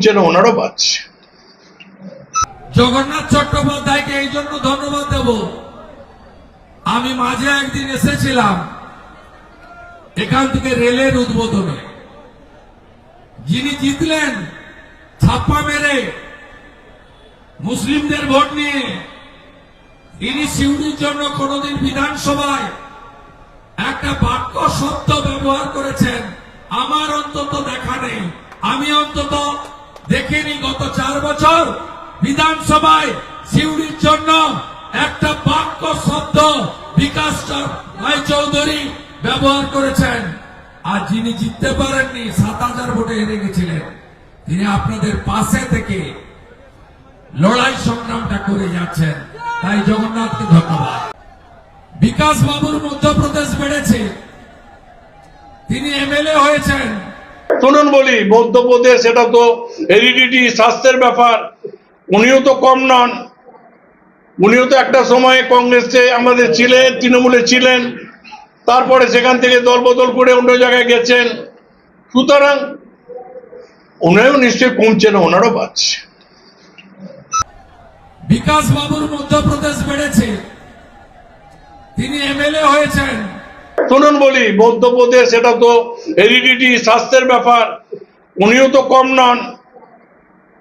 যেন ওনারও পাচ্ছে জগন্নাথ চট্টোপাধ্যায়কে এই জন্য ধন্যবাদ দেব। আমি মাঝে একদিন এসেছিলাম এখান থেকে রেলের উদ্বোধনে। যিনি জিতলেন, ছাপ্পা মেরে মুসলিমদের ভোট নিয়ে, তিনি সিউড়ির জন্য কোনদিন বিধানসভায় একটা বাক্য, শব্দ ব্যবহার করেছেন। আমার অন্তত দেখা নেই। আমি অন্তত দেখিনি গত চার বছর বিধানসভায় সিউড়ির জন্য একটা বাক্য শব্দ বিকাশ রায় চৌধুরী ব্যবহার করেছেন। আর যিনি জিততে পারেননি, সাত হাজার ভোটে হেরে গেছিলেন। তিনি আপনাদের পাশে থেকে লড়াই সংগ্রামটা করে যাচ্ছেন। তাই জগন্নাথকে ধন্যবাদ। বিকাশ বাবুর মধ্যপ্রদেশ বেড়েছে। তিনি এমএলএ হয়েছেন। শুনুন বলি মধ্যপ্রদেশ এটা তো হেরিডিটি স্বাস্থ্যের ব্যাপার। উনিও তো কম নন। উনিও তো একটা সময়ে কংগ্রেসে, আমাদের ছিলেন, তৃণমূলে ছিলেন। তারপরে সেখান থেকে দলবদল করে অন্য জায়গায় গেছেন। সুতরাং উনিও নিশ্চয়ই কমছে না ওনারও পাচ্ছে বিকাশ বাবুর মধ্যপ্রদেশ বেড়েছে। তিনি এমএলএ হয়েছেন। শুনুন বলি, মধ্যপ্রদেশ, এটা তো হেরিডিটি, স্বাস্থ্যের ব্যাপার। উনিও তো কম নন।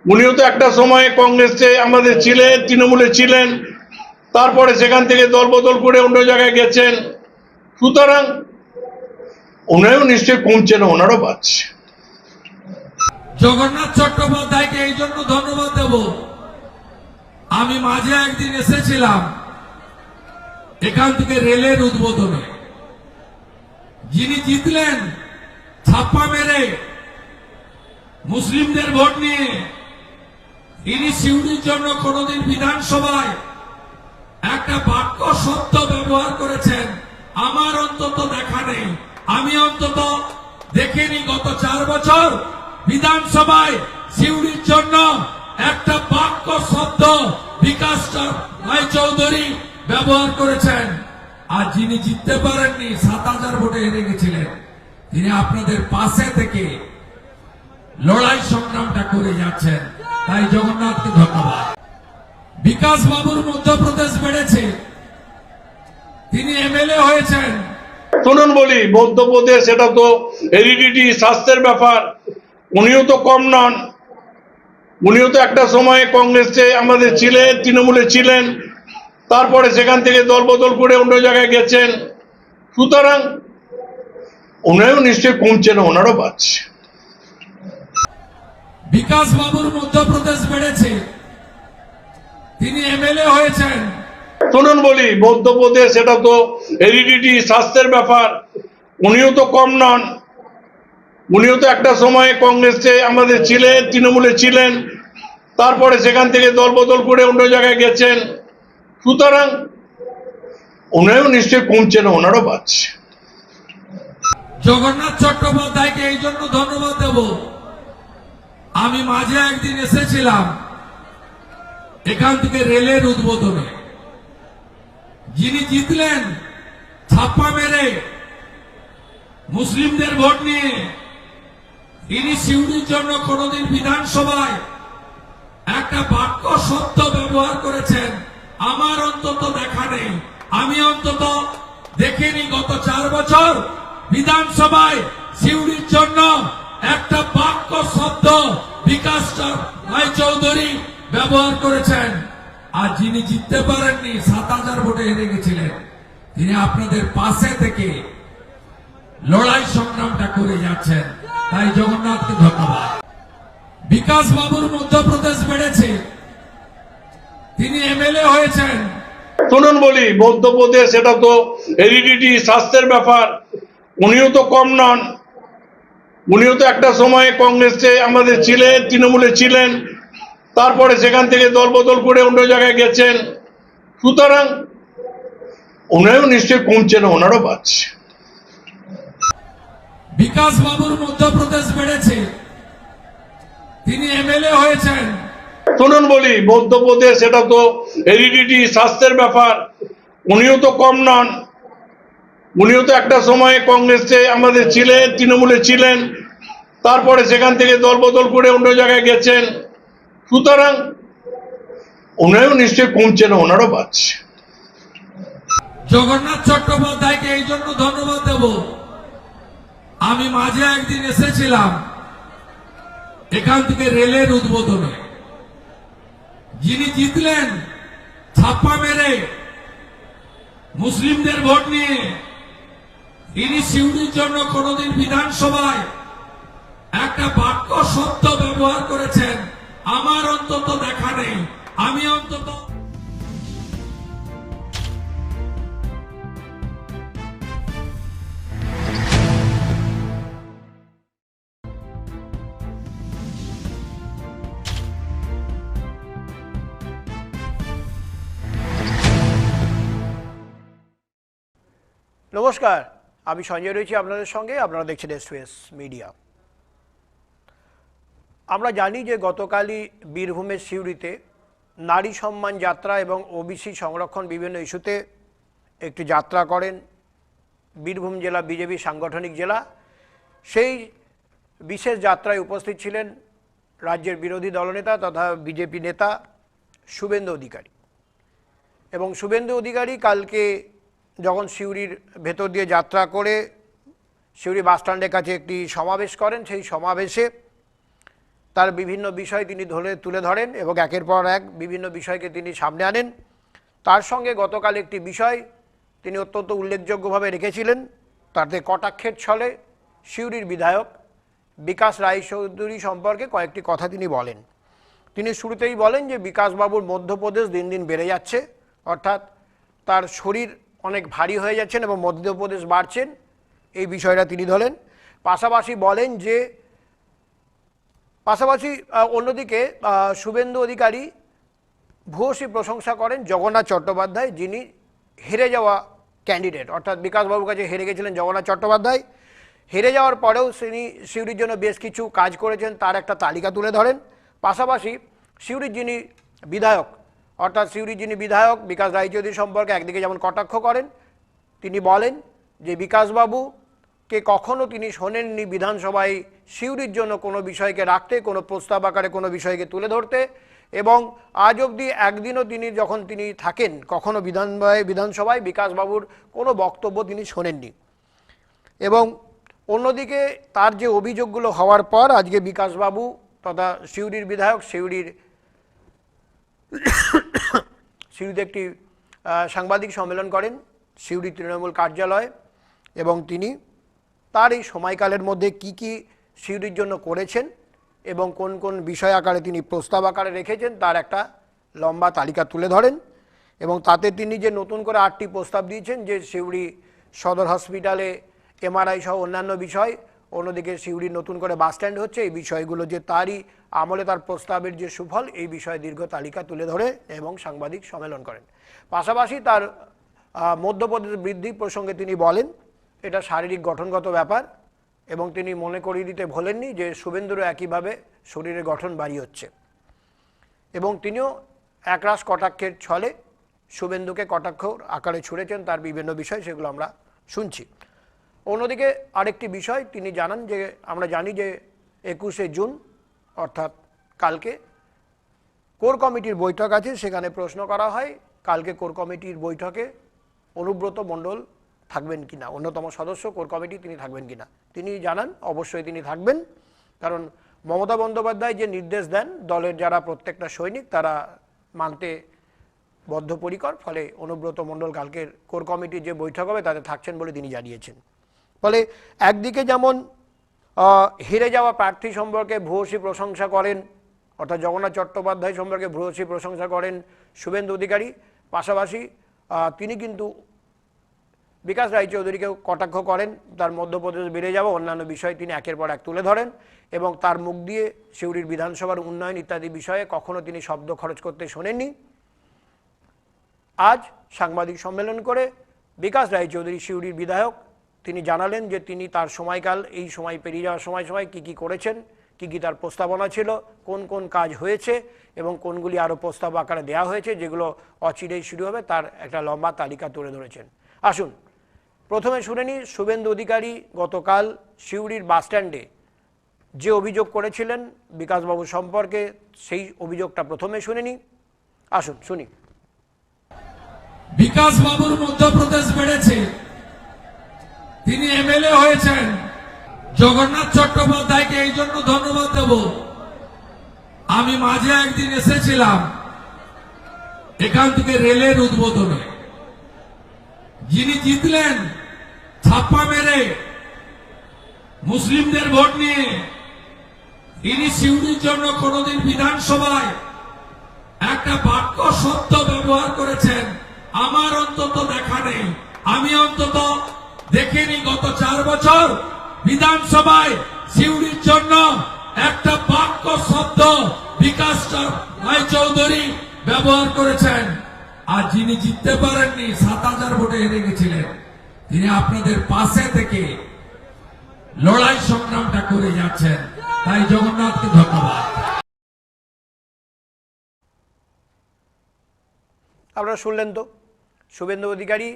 উনিও তো একটা সময়ে কংগ্রেসে, আমাদের ছিলেন, তৃণমূলে ছিলেন। তারপরে সেখান থেকে দলবদল করে অন্য জায়গায় গেছেন। সুতরাং উনিও নিশ্চয়ই কমছে না ওনারও পাচ্ছে জগন্নাথ চট্টোপাধ্যায়কে এই জন্য ধন্যবাদ দেব। আমি মাঝে একদিন এসেছিলাম এখান থেকে রেলের উদ্বোধনে। যিনি জিতলেন, ছাপ্পা মেরে মুসলিমদের ভোট নিয়ে, তিনি সিউড়ির জন্য কোনদিন বিধানসভায় একটা বাক্য সত্য ব্যবহার করেছেন। আমার অন্তত দেখা নেই। আমি অন্তত দেখিনি গত চার বছর বিধানসভায় সিউড়ির জন্য একটা বাক্য শব্দ বিকাশ রায় চৌধুরী ব্যবহার করেছেন। আর যিনি জিততে পারেননি, সাত হাজার ভোটে হেরে গেছিলেন। তিনি আপনাদের পাশে থেকে লড়াই সংগ্রামটা করে যাচ্ছেন। তাই জগন্নাথকে ধন্যবাদ। বিকাশ বাবুর মধ্যপ্রদেশ বেড়েছে। তিনি এমএলএ হয়েছেন। শুনুন বলি, মধ্যপ্রদেশ এটা তো হেরিডিটি স্বাস্থ্যের ব্যাপার। উনিও তো কম নন। উনিও তো একটা সময়ে কংগ্রেসে আমাদের ছিলেন, তৃণমূলে ছিলেন। তারপরে সেখান থেকে দলবদল করে অন্য জায়গায় গেছেন সুতরাং উনিও নিশ্চয়ই কমছে না ওনারও পাচ্ছে বিকাশ বাবুর মধ্যপ্রদেশ বেড়েছে। তিনি এমএলএ হয়েছেন। শুনুন বলি মধ্যপ্রদেশ এটা তো হেরিডিটি স্বাস্থ্যের ব্যাপার। উনিও তো কম নন। উনিও তো একটা সময়ে কংগ্রেসে আমাদের ছিলেন তৃণমূলে ছিলেন। তারপরে সেখান থেকে দলবদল করে অন্য জায়গায় গেছেন। সুতরাং উনিও নিশ্চয়ই কমছে না ওনারও পাচ্ছে জগন্নাথ চট্টোপাধ্যায়কে এই জন্য ধন্যবাদ দেব। আমি মাঝে একদিন এসেছিলাম এখান থেকে রেলের উদ্বোধনে। যিনি জিতলেন, ছাপ্পা মেরে মুসলিমদের ভোট নিয়ে, তিনি সিউড়ির জন্য কোনদিন বিধানসভায় একটা বাক্য শব্দ ব্যবহার করেছেন। আমার অন্তত দেখা নেই। আমি অন্তত দেখিনি গত চার বছর বিধানসভায় সিউড়ির জন্য একটা বাক্য শব্দ বিকাশ রায় চৌধুরী ব্যবহার করেছেন। আর যিনি জিততে পারেননি, সাত হাজার ভোটে হেরে গেছিলেন। তিনি আপনাদের পাশে থেকে লড়াই সংগ্রামটা করে যাচ্ছেন। তাই জগন্নাথকে ধন্যবাদ। বিকাশ বাবুর মধ্যপ্রদেশ বেড়েছে। তিনি এমএলএ হয়েছেন। শুনুন বলি মধ্যপ্রদেশ এটা তো হেরিডিটি স্বাস্থ্যের ব্যাপার। উনিও তো কম নন। উনিও তো একটা সময়ে কংগ্রেসে আমাদের ছিলেন তৃণমূলে ছিলেন। তারপরে সেখান থেকে দলবদল করে অন্য জায়গায় গেছেন। সুতরাং উনিও নিশ্চয়ই কমছে না ওনারও পাচ্ছে বিকাশ বাবুর মধ্যপ্রদেশ বেড়েছে। তিনি এমএলএ হয়েছেন। শুনুন বলি, মধ্যপ্রদেশ, এটা তো হেরিডিটি, স্বাস্থ্যের ব্যাপার। উনিও তো কম নন। উনিও তো একটা সময়ে কংগ্রেসে আমাদের ছিলেন, তৃণমূলে ছিলেন। তারপরে সেখান থেকে দল বদল করে অন্য জায়গায় গেছেন। সুতরাং ওনারও নিশ্চয়ই কমছে না, ওনারও বাড়ছে। জগন্নাথ চট্টোপাধ্যায়কে এই জন্য ধন্যবাদ দেব। আমি মাঝে একদিন এসেছিলাম এখান থেকে রেলের উদ্বোধনে। যিনি জিতলেন ছাপ্পা মেরে মুসলিমদের ভোট নিয়ে, তিনি সিউড়ির জন্য কোনদিন বিধানসভায় একটা বাক্য সত্য ব্যবহার করেছেন। আমার অন্তত দেখা নেই। আমি অন্তত নমস্কার, আমি সঞ্জয় রয়েছি আপনাদের সঙ্গে, আপনারা দেখছেন এস এস মিডিয়া আমরা জানি যে গতকালই বীরভূমের সিউড়িতে নারী সম্মান যাত্রা এবং ওবিসি সংরক্ষণ বিভিন্ন ইস্যুতে একটি যাত্রা করেন বীরভূম জেলা বিজেপি সাংগঠনিক জেলা। সেই বিশেষ যাত্রায় উপস্থিত ছিলেন রাজ্যের বিরোধী দলনেতা তথা বিজেপি নেতা শুভেন্দু অধিকারী। এবং শুভেন্দু অধিকারী কালকে যখন সিউড়ির ভেতর দিয়ে যাত্রা করে সিউড়ি বাসস্ট্যান্ডের কাছে একটি সমাবেশ করেন, সেই সমাবেশে তার বিভিন্ন বিষয় তিনি ধরে তুলে ধরেন এবং একের পর এক বিভিন্ন বিষয়কে তিনি সামনে আনেন। তার সঙ্গে গতকাল একটি বিষয় তিনি অত্যন্ত উল্লেখযোগ্যভাবে রেখেছিলেন। তাতে কটাক্ষের ছলে সিউড়ির বিধায়ক বিকাশ রায়চৌধুরী সম্পর্কে কয়েকটি কথা তিনি বলেন। তিনি শুরুতেই বলেন যে বিকাশবাবুর মধ্যপ্রদেশ দিন দিন বেড়ে যাচ্ছে, অর্থাৎ তার শরীর অনেক ভারী হয়ে যাচ্ছেন এবং মধ্যপ্রদেশ বাড়ছেন, এই বিষয়টা তিনি ধরেন। পাশাপাশি বলেন যে, পাশাপাশি অন্যদিকে শুভেন্দু অধিকারী ভূয়সী প্রশংসা করেন জগন্নাথ চট্টোপাধ্যায়, যিনি হেরে যাওয়া ক্যান্ডিডেট অর্থাৎ বিকাশবাবুর কাছে হেরে গেছিলেন জগন্নাথ চট্টোপাধ্যায়। হেরে যাওয়ার পরেও তিনি সিউড়ির জন্য বেশ কিছু কাজ করেছেন, তার একটা তালিকা তুলে ধরেন। পাশাপাশি সিউড়ির যিনি বিধায়ক অর্থাৎ সিউড়ির যিনি বিধায়ক, বিকাশ রায়চৌধুরী সম্পর্কে একদিকে যেমন কটাক্ষ করেন, তিনি বলেন যে বিকাশবাবুকে কখনো তিনি শোনেননি বিধানসভায় সিউড়ির জন্য কোনো বিষয়কে রাখতে, কোনো প্রস্তাব আকারে কোনো বিষয়কে তুলে ধরতে এবং আজ অবধি একদিনও তিনি যখন তিনি থাকেন, কখনো বিধানসভায় বিধানসভায় বিকাশবাবুর কোনো বক্তব্য তিনি শোনেননি। এবং অন্যদিকে তার যে অভিযোগগুলো হওয়ার পর আজকে বিকাশবাবু তথা সিউড়ির বিধায়ক, সিউড়ির সিউড়িতে একটি সাংবাদিক সম্মেলন করেন, সিউড়ি তৃণমূল কার্যালয়, এবং তিনি তার এই সময়কালের মধ্যে কি কি সিউড়ির জন্য করেছেন এবং কোন কোন বিষয় আকারে তিনি প্রস্তাব আকারে রেখেছেন, তার একটা লম্বা তালিকা তুলে ধরেন। এবং তাতে তিনি যে নতুন করে আটটি প্রস্তাব দিয়েছেন যে সিউড়ি সদর হসপিটালে এমআরআই সহ অন্যান্য বিষয় অন্যদিকে সিউড়ি নতুন করে বাস স্ট্যান্ড হচ্ছে। এই বিষয়গুলো যে তারই আমলে তার প্রস্তাবের যে সুফল, এই বিষয়ে দীর্ঘ তালিকা তুলে ধরে এবং সাংবাদিক সম্মেলন করেন। পাশাপাশি তার মধ্যপ্রদেশ বৃদ্ধি প্রসঙ্গে তিনি বলেন, এটা শারীরিক গঠনগত ব্যাপার এবং তিনি মনে করিয়ে দিতে ভোলেননি যে শুভেন্দুরও একইভাবে শরীরের গঠন বাড়ি হচ্ছে। এবং তিনিও একরাশ কটাক্ষের ছলে শুভেন্দুকে কটাক্ষ আকারে ছুঁড়েছেন তার বিভিন্ন বিষয়, সেগুলো আমরা শুনছি। অন্যদিকে আরেকটি বিষয়, তিনি জানান যে, আমরা জানি যে একুশে জুন, অর্থাৎ কালকে, কোর কমিটির বৈঠক আছে, সেখানে প্রশ্ন করা হয়, কালকে কোর কমিটির বৈঠকে অনুব্রত মণ্ডল থাকবেন কিনা, অন্যতম সদস্য কোর কমিটি, তিনি থাকবেন কিনা। তিনি জানান, অবশ্যই তিনি থাকবেন, কারণ মমতা বন্দ্যোপাধ্যায় যে নির্দেশ দেন, দলের যারা প্রত্যেকটা সৈনিক, তারা মানতে বদ্ধপরিকর, ফলে অনুব্রত মণ্ডল কালকের কোর কমিটির যে বৈঠক হবে, তাতে থাকছেন বলে তিনি জানিয়েছেন। ফলে একদিকে যেমন হেরে যাওয়া প্রার্থী সম্পর্কে ভূয়সী প্রশংসা করেন, অর্থাৎ জগন্নাথ চট্টোপাধ্যায় সম্পর্কে ভূয়সী প্রশংসা করেন শুভেন্দু অধিকারী, পাশাপাশি তিনি কিন্তু বিকাশ রায়চৌধুরীকেও কটাক্ষ করেন, তার মধ্যপ্রদেশ বেড়ে যাওয়া অন্যান্য বিষয় তিনি একের পর এক তুলে ধরেন এবং তার মুখ দিয়ে সিউড়ির বিধানসভার উন্নয়ন ইত্যাদি বিষয়ে কখনো তিনি শব্দ খরচ করতে শোনেননি। আজ সাংবাদিক সম্মেলন করে বিকাশ রায়চৌধুরী সিউড়ির বিধায়ক তিনি জানালেন যে তিনি তার সময়কাল, এই সময় পেরিয়ে যাওয়ার সময় সময় কী কী করেছেন, কী কী তার প্রস্তাবনা ছিল, কোন কোন কাজ হয়েছে এবং কোনগুলি আরও প্রস্তাব আকারে দেওয়া হয়েছে, যেগুলো অচিরেই শুরু হবে, তার একটা লম্বা তালিকা তুলে ধরেছেন। আসুন, প্রথমে শুনে নিই, শুভেন্দু অধিকারী গতকাল সিউড়ির বাসস্ট্যান্ডে যে অভিযোগ করেছিলেন বিকাশবাবু সম্পর্কে, সেই অভিযোগটা প্রথমে শুনিনি আসুন, শুনি। বিকাশ বাবুর মধ্যপ্রদেশ বেড়েছে। তিনি এমএলএ হয়েছেন। জগন্নাথ চট্টোপাধ্যায়কে এই জন্য ধন্যবাদ দেব। আমি মাঝে একদিন এসেছিলাম এখান থেকে রেলের উদ্বোধনে। যিনি জিতলেন, ছাপ্পা মেরে মুসলিমদের ভোট নিয়ে। তিনি সিউড়ির জন্য কোনোদিন বিধানসভায় একটা বাক্য শব্দ ব্যবহার করেছেন। আমার অন্তত দেখা নেই। আমি অন্তত দেখিনি গত চার বছর বিধানসভায় সিউড়ির জন্য একটা বাক্য শব্দ বিকাশ রায় চৌধুরী ব্যবহার করেছেন। আর যিনি জিততে পারেননি, সাত হাজার ভোটে হেরে গেছিলেন। তিনি আপনাদের পাশে থেকে লড়াই সংগ্রামটা করে যাচ্ছেন। তাই জগন্নাথকে ধন্যবাদ। আপনারা শুনলেন তো, শুভেন্দু অধিকারী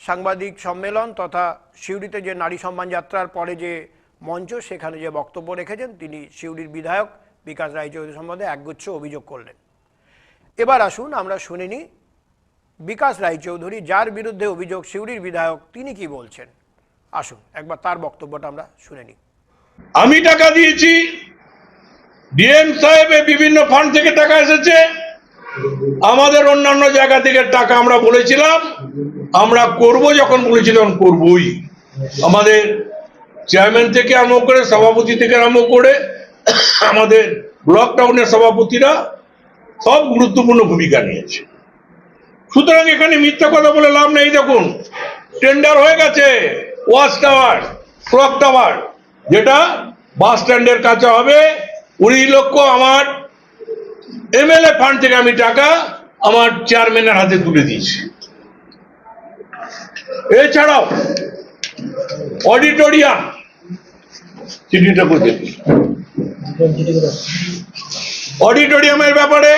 সাংবাদিক সম্মেলন তথা সিউড়িতে যে নারী সম্মান যাত্রার পরে যে মঞ্চ, সেখানে যে বক্তব্য রেখেছেন তিনি সিউড়ির বিধায়ক বিকাশ রায়চৌধুরী সম্বন্ধে একগুচ্ছ অভিযোগ করলেন। এবার আসুন আমরা শুনিনি বিকাশ রায়চৌধুরী যার বিরুদ্ধে অভিযোগ সিউড়ির বিধায়ক, তিনি কি বলছেন? আসুন, একবার তার বক্তব্যটা আমরা শুনে নিই। আমি টাকা দিয়েছি, ডিএম সাহেবের বিভিন্ন ফান্ড থেকে টাকা এসেছে। আমাদের অন্যান্য জায়গা থেকে টাকা আমরা বলেছিলাম, আমরা করব যখন বলেছি তখন করবই। আমাদের চেয়ারম্যান থেকে আরম্ভ করে, সভাপতি থেকে আরম্ভ করে, আমাদের ব্লক টাউনের সভাপতিরা সব গুরুত্বপূর্ণ ভূমিকা নিয়েছে। সুতরাং এখানে মিথ্যা কথা বলে লাভ নেই, দেখুন। টেন্ডার হয়ে গেছে ওয়াচ টাওয়ার ক্লক টাওয়ার যেটা বাস স্ট্যান্ডের কাছে হবে। কুড়ি লক্ষ আমার এমএলএ ফান্ড থেকে আমি টাকা আমার চেয়ারম্যানের হাতে তুলে দিয়েছি। এছাড়াও অডিটোরিয়াম চিঠিটা করে দেখি অডিটোরিয়ামের ব্যাপারে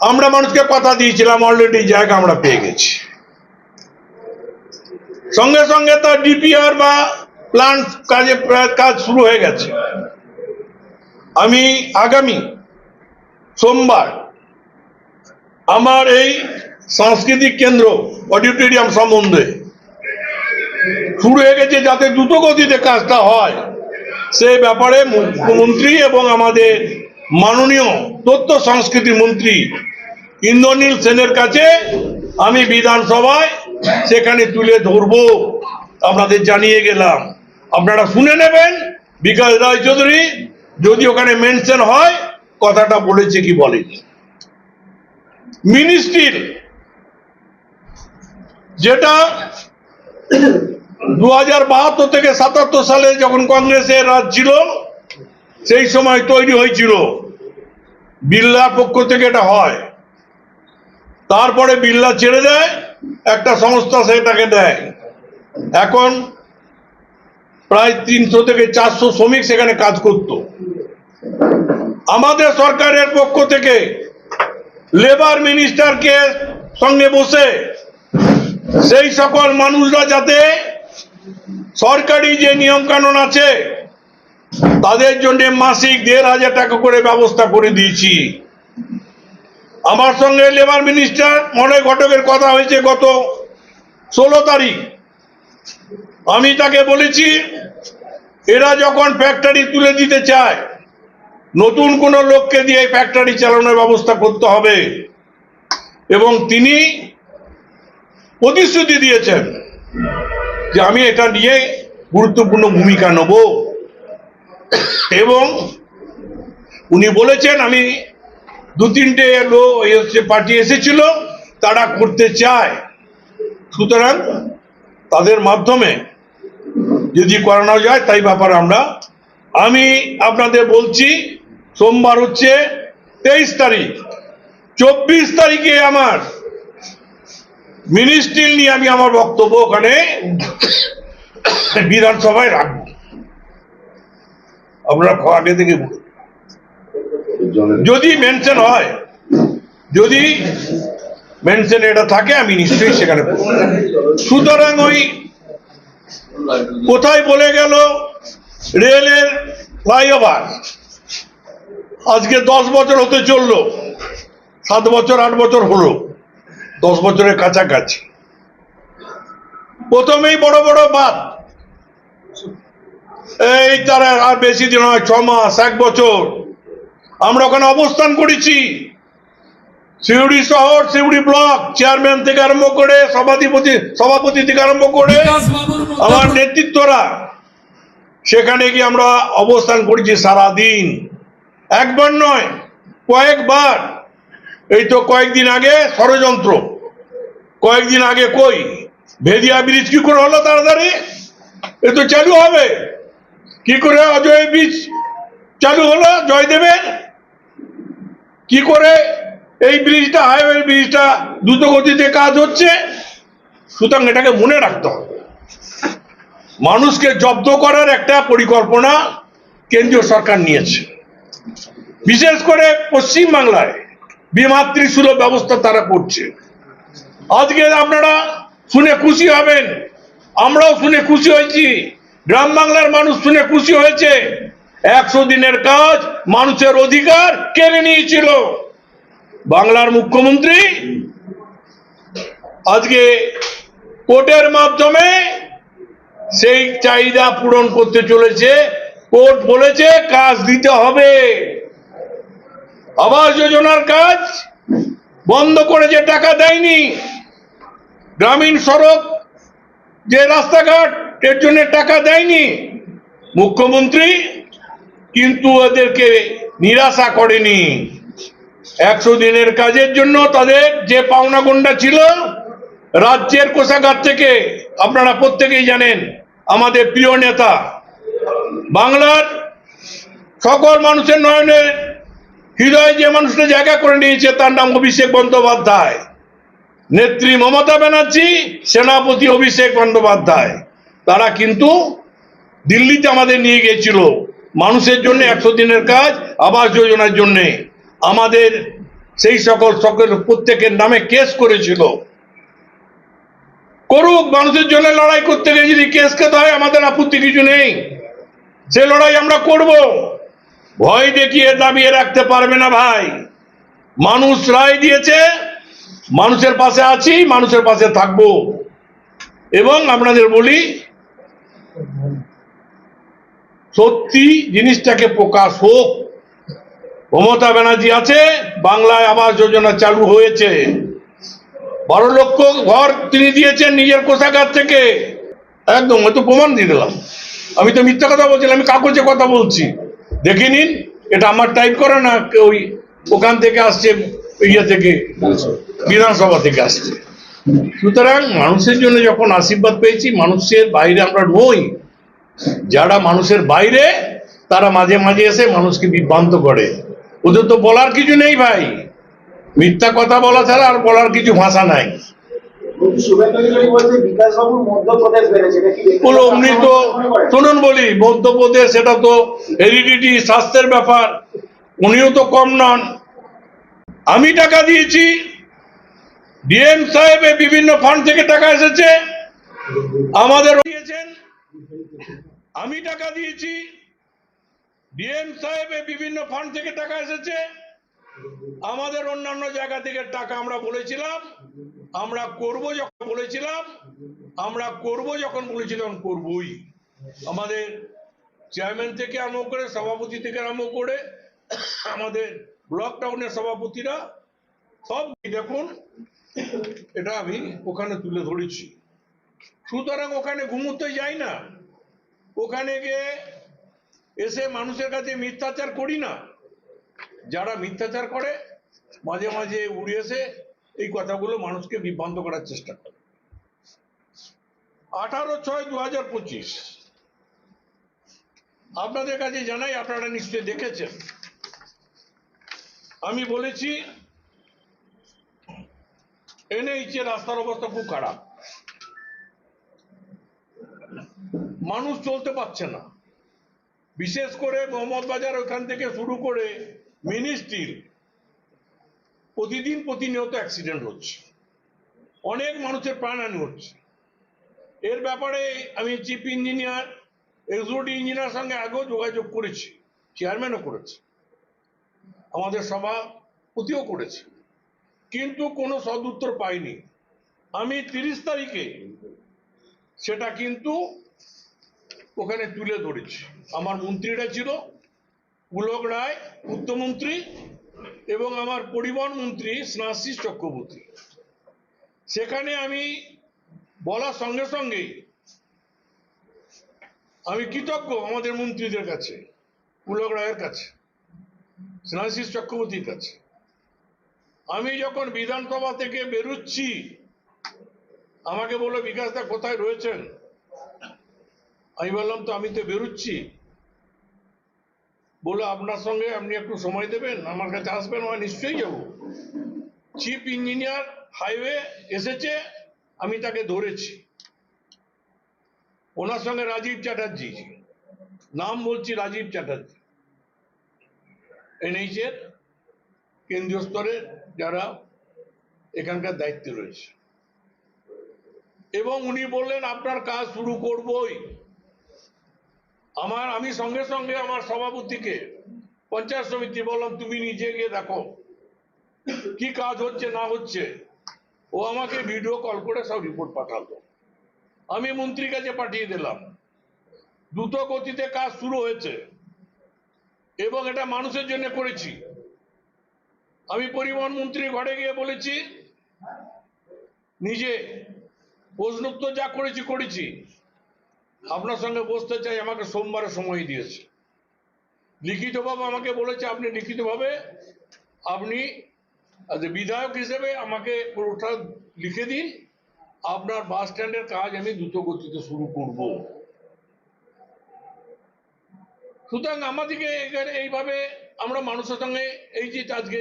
আমরা মানুষকে কথা দিয়েছিলাম অলরেডি জায়গা আমরা পেয়ে গেছি। সঙ্গে সঙ্গে তার ডিপিআর বা প্ল্যান কাজে, কাজ শুরু হয়ে গেছে। আমি আগামী সোমবার আমার এই সাংস্কৃতিক কেন্দ্র অডিটোরিয়াম সম্বন্ধে শুরু হয়ে গেছে যাতে দ্রুত গতিতে কাজটা হয়। সে ব্যাপারে মুখ্যমন্ত্রী এবং আমাদের মাননীয় তথ্য সংস্কৃতি মন্ত্রী ইন্দ্রনীল সেনের কাছে আমি বিধানসভায় সেখানে তুলে ধরবো। আপনাদের জানিয়ে গেলাম। আপনারা শুনে নেবেন। বিকাশ রায় চৌধুরী, যদি ওখানে মেনশন হয় কথাটা বলেছে কি বলেনি? মিনিস্ট্রির যেটা দু হাজার বাহাত্তর থেকে সাতাত্তর সালে যখন কংগ্রেসের রাজ ছিল, সেই সময় তৈরি হয়েছিল। বিল্লার পক্ষ থেকে এটা হয়। তারপরে বিল্লা ছেড়ে দেয়, একটা সংস্থা সেটাকে দেয়। এখন প্রায় তিনশো থেকে চারশো শ্রমিক সেখানে কাজ করত। আমাদের সরকারের পক্ষ থেকে লেবার মিনিস্টারকে সঙ্গে বসে সেই সকল মানুষরা যাতে সরকারি যে নিয়ম কানুন আছে, তাদের জন্য মাসিক দেড় হাজার টাকা করে ব্যবস্থা করে দিয়েছি। আমার সঙ্গে লেবার মিনিস্টার মনে ঘটকের কথা হয়েছে গত ষোলো তারিখ। আমি তাকে বলেছি, এরা যখন ফ্যাক্টরি তুলে দিতে চায় নতুন কোন লোককে দিয়ে ফ্যাক্টরি চালানোর ব্যবস্থা করতে হবে। এবং তিনি প্রতিশ্রুতি দিয়েছেন যে আমি এটা নিয়ে গুরুত্বপূর্ণ ভূমিকা নেব। এবং উনি বলেছেন, আমি দু তিনটে লোক পার্টি এসেছিল, তারা করতে চায়। সুতরাং তাদের মাধ্যমে যদি করানো যায়, তাই ব্যাপারে আমরা, আমি আপনাদের বলছি সোমবার হচ্ছে তেইশ তারিখ। চব্বিশ তারিখে আমার মিনিস্ট্রি নিয়ে আমি আমার বক্তব্য ওখানে বিধানসভায় রাখব। আপনারা আগে থেকে যদি মেনশন হয়, যদি মেনশন এটা থাকে, আমি নিশ্চয়ই সেখানে সুতরাং ওই কোথায় বলে গেল রেলের ফ্লাইওভার আজকে দশ বছর হতে চলল। সাত বছর আট বছর হলো। দশ বছরের কাছাকাছি। প্রথমেই বড় বড় বাদ এই তার আর বেশি দিন হয় ছ মাস এক বছর। আমরা ওখানে অবস্থান করেছি। সিউড়ি শহর সিউড়ি ব্লক চেয়ারম্যান থেকে আরম্ভ করে সভাধিপতি সভাপতি থেকে আরম্ভ করে আমার নেতৃত্বরা। সেখানে গিয়ে আমরা অবস্থান করেছি সারাদিন। একবার নয়, কয়েকবার। এই তো কয়েকদিন আগে ষড়যন্ত্র। কয়েকদিন আগে কই? ভেদিয়া ব্রিজ কি করে হলো তাড়াতাড়ি? এ তো চালু হবে। কি করে অজয় ব্রিজ চালু হলো? জয়দেবের? কি করে এই ব্রিজটা, হাইওয়ে ব্রিজটা দ্রুত গতিতে কাজ হচ্ছে? সুতরাং এটাকে মনে রাখতে হবে। মানুষকে জব্দ করার একটা পরিকল্পনা কেন্দ্রীয় সরকার নিয়েছে। বিশেষ করে পশ্চিম বাংলায় বিমাতৃ সুলভ ব্যবস্থা তারা করছে। আজকে আপনারা শুনে খুশি হবেন। আমরাও শুনে খুশি হয়েছি। গ্রাম বাংলার মানুষ শুনে খুশি হয়েছে। একশো দিনের কাজ মানুষের অধিকার কেড়ে নিয়েছিল। বাংলার মুখ্যমন্ত্রী আজকে কোর্টের মাধ্যমে সেই চাহিদা পূরণ করতে চলেছে। কোর্ট বলেছে, কাজ দিতে হবে। আবাস যোজনার কাজ বন্ধ করে যে টাকা দেয়নি, গ্রামীণ সড়ক যে রাস্তাঘাট, এর জন্য টাকা দেয়নি, মুখ্যমন্ত্রী কিন্তু ওদেরকে নিরাশা করেনি। একশো দিনের কাজের জন্য তাদের যে পাওনা গন্ডা ছিল, রাজ্যের কোষাগার থেকে, আপনারা প্রত্যেকেই জানেন, আমাদের প্রিয় নেতা বাংলার সকল মানুষের নয়নের হৃদয়ে যে মানুষটা জায়গা করে নিয়েছে, তার নাম অভিষেক বন্দ্যোপাধ্যায়। নেত্রী মমতা ব্যানার্জি, সেনাপতি অভিষেক বন্দ্যোপাধ্যায়। তারা কিন্তু দিল্লিতে আমাদের নিয়ে গিয়েছিল। মানুষের জন্য একশো দিনের কাজ, আবাস যোজনার জন্য। আমাদের সেই সকল সকল প্রত্যেকের নামে কেস করেছিল। করুক, মানুষের জন্য লড়াই করতে গিয়ে যদি কেস খেতে হয়, আমাদের আপত্তি কিছু নেই। সে লড়াই আমরা করব। ভয় দেখিয়ে দাবিয়ে রাখতে পারবে না ভাই। মানুষ রায় দিয়েছে, মানুষের পাশে আছি, মানুষের পাশে থাকব। এবং আপনাদের বলি, সত্যি জিনিসটাকে প্রকাশ হোক। মমতা ব্যানার্জি আছে, বাংলায় আবাস যোজনা চালু হয়েছে। বারো লক্ষ ঘর তিনি দিয়েছেন নিজের কোষাগার থেকে। একদম হয়তো প্রমাণ দিয়ে দিলাম। আমি তো মিথ্যা কথা বলছিলাম, আমি কাগজে কথা বলছি। দেখে নিন, এটা আমার টাইপ করে না ওই ওখান থেকে আসছে ইয়ে থেকে, বিধানসভা থেকে আসছে। সুতরাং মানুষের জন্য যখন আশীর্বাদ পেয়েছি, মানুষের বাইরে আমরা নই। যারা মানুষের বাইরে, তারা মাঝে মাঝে এসে মানুষকে বিভ্রান্ত করে। ওদের তো বলার কিছু নেই ভাই। মিথ্যা কথা বলা ছাড়া আর বলার কিছু ভাষা নাই। অমনি তো? শুনুন বলি মধ্যপ্রদেশ সেটা তো হেরিডিটি স্বাস্থ্যের ব্যাপার। উনিও তো কম নন। আমি টাকা দিয়েছি। ডিএম সাহেবের বিভিন্ন ফান্ড থেকে টাকা এসেছে। আমাদের দিয়েছেন। আমি টাকা দিয়েছি। ডিএম সাহেবের বিভিন্ন ফান্ড থেকে টাকা এসেছে। আমাদের অন্যান্য জায়গা থেকে টাকা আমরা বলেছিলাম, আমরা করব যখন বলেছিলাম, আমরা করব যখন বলেছিলাম করবই। আমাদের চেয়ারম্যান থেকে আরম্ভ করে, সভাপতি থেকে আরম্ভ করে, আমাদের ব্লক টাউনের সভাপতিরা সব দেখুন, এটা আমি ওখানে তুলে ধরেছি। সুতরাং ওখানে ঘুমোতে যাই না। ওখানে গিয়ে এসে মানুষের কাছে মিথ্যাচার করি না। যারা মিথ্যাচার করে, মাঝে মাঝে উড়ে এসে এই কথাগুলো মানুষকে বিভ্রান্ত করার চেষ্টা করে। আঠারো ছয় দু হাজার পঁচিশ। আপনাদের কাছে জানাই, আপনারা নিশ্চয়ই দেখেছেন। আমি বলেছি, এনএইচ এর রাস্তার অবস্থা খুব খারাপ। মানুষ চলতে পারছে না। বিশেষ করে মোহাম্মদ বাজার ওখান থেকে শুরু করে মিনি স্টিল প্রতিদিন প্রতিনিয়ত অ্যাক্সিডেন্ট হচ্ছে। অনেক মানুষের প্রাণহানি হচ্ছে। এর ব্যাপারে আমি চিফ ইঞ্জিনিয়ার এক্সিকিউটিভ ইঞ্জিনিয়ার সঙ্গে আগেও যোগাযোগ করেছি চেয়ারম্যানও করেছে। আমাদের সভাপতিও করেছে। কিন্তু কোনো সদুত্তর পাইনি। আমি তিরিশ তারিখে সেটা কিন্তু ওখানে তুলে ধরেছি। আমার মন্ত্রীরা ছিল পুলক রায় পূর্তমন্ত্রী এবং আমার পরিবহন মন্ত্রী স্নাশিস চক্রবর্তী। সেখানে আমি বলার সঙ্গে সঙ্গেই আমি কৃতজ্ঞ আমাদের মন্ত্রীদের কাছে পুলক রায়ের কাছে স্নাশিস চক্রবর্তীর কাছে। আমি যখন বিধানসভা থেকে বেরুচ্ছি, আমাকে বলল বিকাশদা কোথায় রয়েছেন? আমি বললাম, তো আমি তো বেরোচ্ছি। বলে আপনার সঙ্গে আপনি একটু সময় দেবেন? আমার কাছে আসবেন, আমি নিশ্চয়ই যাব। চিফ ইঞ্জিনিয়ার হাইওয়ে এসেছে, আমি তাকে ধরেছি। ওনার সঙ্গে রাজীব চ্যাটার্জি। নাম বলছি রাজীব চ্যাটার্জি। এনএইচের কেন্দ্রীয় স্তরে যারা এখানকার দায়িত্বে রয়েছে। এবং উনি বললেন, আপনার কাজ শুরু করবই। আমার, আমি সঙ্গে সঙ্গে আমার সভাপতিকে, পঞ্চায়েত সমিতি বললাম, তুমি নিজে গিয়ে দেখো, কি কাজ হচ্ছে, না হচ্ছে। ও আমাকে ভিডিও কল করে সব রিপোর্ট পাঠালো। আমি মন্ত্রীর কাছে পাঠিয়ে দিলাম। দ্রুত গতিতে কাজ শুরু হয়েছে এবং এটা মানুষের জন্য করেছি। আমি পরিবহন মন্ত্রীর ঘরে গিয়ে বলেছি, নিজে প্রশ্নোত্তর যা করেছি করেছি। আপনার সঙ্গে বসতে চাই, আমাকে সোমবারে সময় দিয়েছে। লিখিতভাবে আমাকে বলেছে, আপনি লিখিতভাবে আপনি বিধায়ক হিসেবে আমাকে পুরোটা লিখে দিন। আপনার বাস স্ট্যান্ডের কাজ আমি দ্রুত গতিতে শুরু করব। সুতরাং আমাদেরকে এইভাবে আমরা মানুষের সঙ্গে এই যে আজকে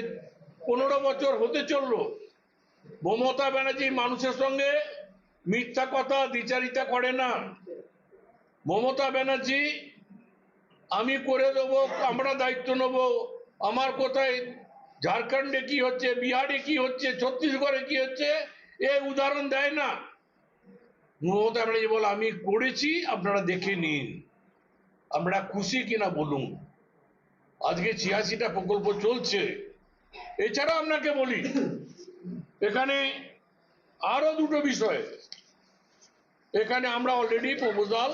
পনেরো বছর হতে চলল, মমতা ব্যানার্জি মানুষের সঙ্গে মিথ্যা কথা, দ্বিচারিতা করে না। মমতা ব্যানার্জি, আমি করে দেবো, আমরা দায়িত্ব নেব। আমার কোথায়, ঝাড়খণ্ডে কি হচ্ছে, বিহারে কি হচ্ছে, ছত্তিশগড়ে কি হচ্ছে, এ উদাহরণ দেয় না। মমতা ব্যানার্জি বলে, আমি করেছি, আপনারা দেখে নিন। আমরা খুশি কিনা বলুন। আজকে ছিয়াশিটা প্রকল্প চলছে। এছাড়া আপনাকে বলি, এখানে আরও দুটো বিষয়। এখানে আমরা অলরেডি প্রপোজাল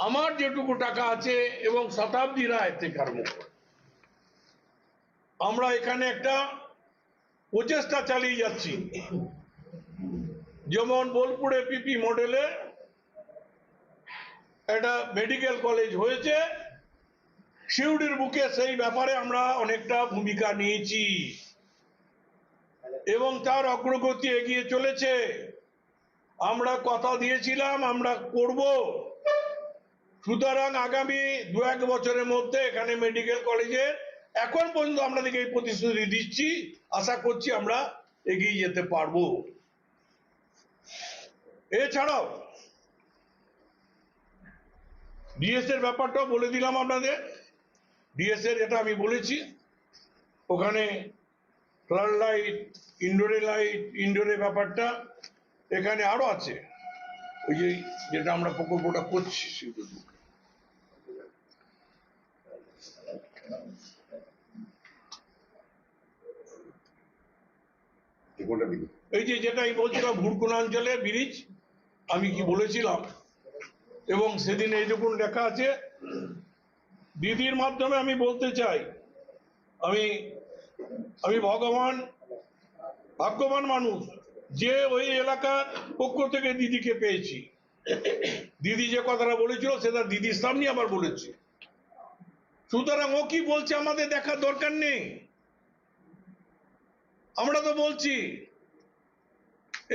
আমার যেটুকু টাকা আছে এবং শতাব্দী রায় থেকে আরম্ভ করে। আমরা এখানে একটা প্রচেষ্টা চালিয়ে যাচ্ছি। যেমন বোলপুরে পিপি মডেলে একটা মেডিকেল কলেজ হয়েছে। শিউডির বুকে সেই ব্যাপারে আমরা অনেকটা ভূমিকা নিয়েছি। এবং তার অগ্রগতি এগিয়ে চলেছে। আমরা কথা দিয়েছিলাম, আমরা করব। সুতরাং আগামী দু এক বছরের মধ্যে এখানে মেডিকেল কলেজের এখন পর্যন্ত আপনাদেরকে এই প্রতিশ্রুতি দিচ্ছি, আশা করছি আমরা এগিয়ে যেতে পারব। এছাড়াও ডিএস এর ব্যাপারটাও বলে দিলাম আপনাদের। ডিএস এর এটা আমি বলেছি, ওখানে ফ্লাড লাইট, ইনডোরে লাইট, ইনডোরে ব্যাপারটা এখানে আরও আছে। ওই যে যেটা আমরা প্রকল্পটা করছি, সেগুলো। এই যে যেটা আমি বলছিলাম ব্রিজ, আমি কি বলেছিলাম? এবং সেদিন লেখা আছে, দিদির মাধ্যমে আমি বলতে চাই, আমি আমি ভগবান, ভাগ্যবান মানুষ, যে ওই এলাকার পক্ষ থেকে দিদিকে পেয়েছি। দিদি যে কথাটা বলেছিল, সেটা দিদির সামনে আবার বলেছি। সুতরাং ও কি বলছে আমাদের দেখার দরকার নেই। আমরা তো বলছি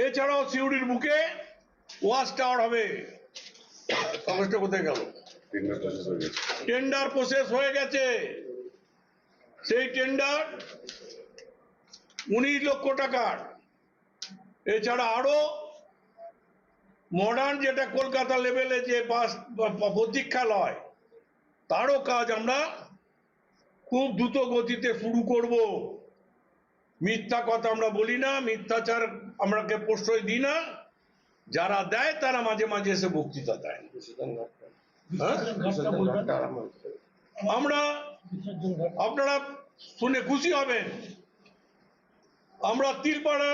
এছাড়াও সিউড়ির বুকে ওয়াশ টাওয়ার হবে। কাগজটা কোথায় গেল? টেন্ডার প্রসেস হয়ে গেছে। সেই টেন্ডার উনিশ লক্ষ টাকার। এছাড়া আরও মডার্ন যেটা কলকাতা লেভেলে যে বাস প্রতীক্ষালয় তারও কাজ আমরা খুব দ্রুত গতিতে শুরু করব। মিথ্যা কথা আমরা বলি না মিথ্যাচার আমরাকে প্রশ্রয় দিই না। যারা দেয় তারা মাঝে মাঝে এসে বক্তৃতা দেয়। হ্যাঁ? আমরা আপনারা শুনে খুশি হবেন। আমরা তিলপাড়া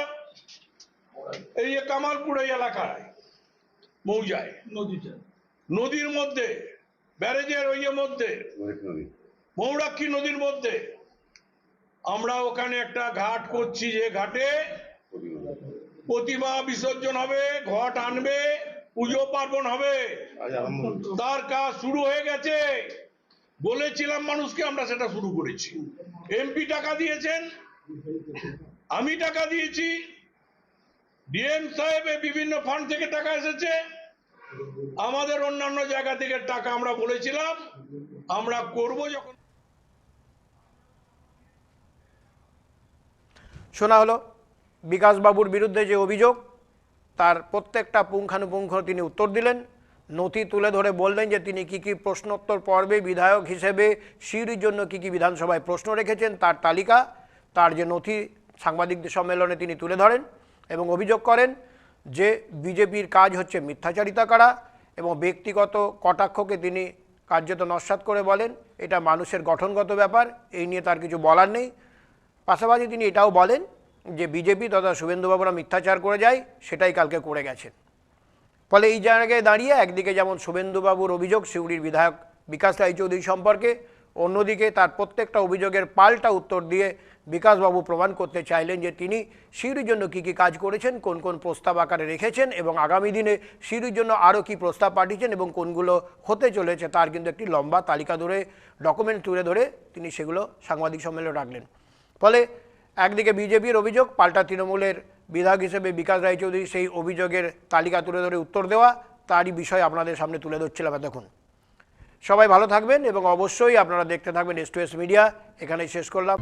এই যে কামালপুর এই এলাকায় মৌজায় নদীর মধ্যে ব্যারেজের ওই মধ্যে মৌরাক্ষী নদীর মধ্যে আমরা ওখানে একটা ঘাট করছি যে ঘাটে প্রতিমা বিসর্জন হবে, ঘট আনবে, পুজো পার্বণ হবে। তার কাজ শুরু হয়ে গেছে। বলেছিলাম মানুষকে আমরা সেটা শুরু করেছি। এমপি টাকা দিয়েছেন, আমি টাকা দিয়েছি। ডিএম সাহেবের বিভিন্ন ফান্ড থেকে টাকা এসেছে। আমাদের অন্যান্য জায়গা থেকে টাকা আমরা বলেছিলাম। আমরা করব যখন শোনা হলো, বিকাশবাবুর বিরুদ্ধে যে অভিযোগ, তার প্রত্যেকটা পুঙ্খানুপুঙ্খ তিনি উত্তর দিলেন। নথি তুলে ধরে বললেন যে তিনি কি কি প্রশ্নোত্তর পর্বে বিধায়ক হিসেবে সিউড়ির জন্য কি কি বিধানসভায় প্রশ্ন রেখেছেন তার তালিকা, তার যে নথি সাংবাদিকদের সম্মেলনে তিনি তুলে ধরেন এবং অভিযোগ করেন যে বিজেপির কাজ হচ্ছে মিথ্যাচারিতা করা এবং ব্যক্তিগত কটাক্ষকে তিনি কার্যত নস্বাত করে বলেন। এটা মানুষের গঠনগত ব্যাপার, এই নিয়ে তার কিছু বলার নেই। পাশাপাশি তিনি এটাও বলেন যে বিজেপি তথা শুভেন্দুবাবুরা মিথ্যাচার করে যায়, সেটাই কালকে করে গেছেন। ফলে এই জায়গায় দাঁড়িয়ে একদিকে যেমন শুভেন্দুবাবুর অভিযোগ সিউড়ির বিধায়ক বিকাশ রায়চৌধুরী সম্পর্কে, অন্যদিকে তার প্রত্যেকটা অভিযোগের পাল্টা উত্তর দিয়ে বিকাশবাবু প্রমাণ করতে চাইলেন যে তিনি সিউড়ির জন্য কী কী কাজ করেছেন, কোন কোন প্রস্তাব আকারে রেখেছেন এবং আগামী দিনে সিউড়ির জন্য আরও কী প্রস্তাব পাঠিয়েছেন এবং কোনগুলো হতে চলেছে তার কিন্তু একটি লম্বা তালিকা ধরে ডকুমেন্ট তুলে ধরে তিনি সেগুলো সাংবাদিক সম্মেলনে রাখলেন। ফলে একদিকে বিজেপির অভিযোগ, পাল্টা তৃণমূলের বিধায়ক হিসেবে বিকাশ রায়চৌধুরী সেই অভিযোগের তালিকা তুলে ধরে উত্তর দেওয়া তারই বিষয় আপনাদের সামনে তুলে ধরছিলাম এতক্ষণ। সবাই ভালো থাকবেন এবং অবশ্যই আপনারা দেখতে থাকবেন এস টু এস মিডিয়া এখানেই শেষ করলাম।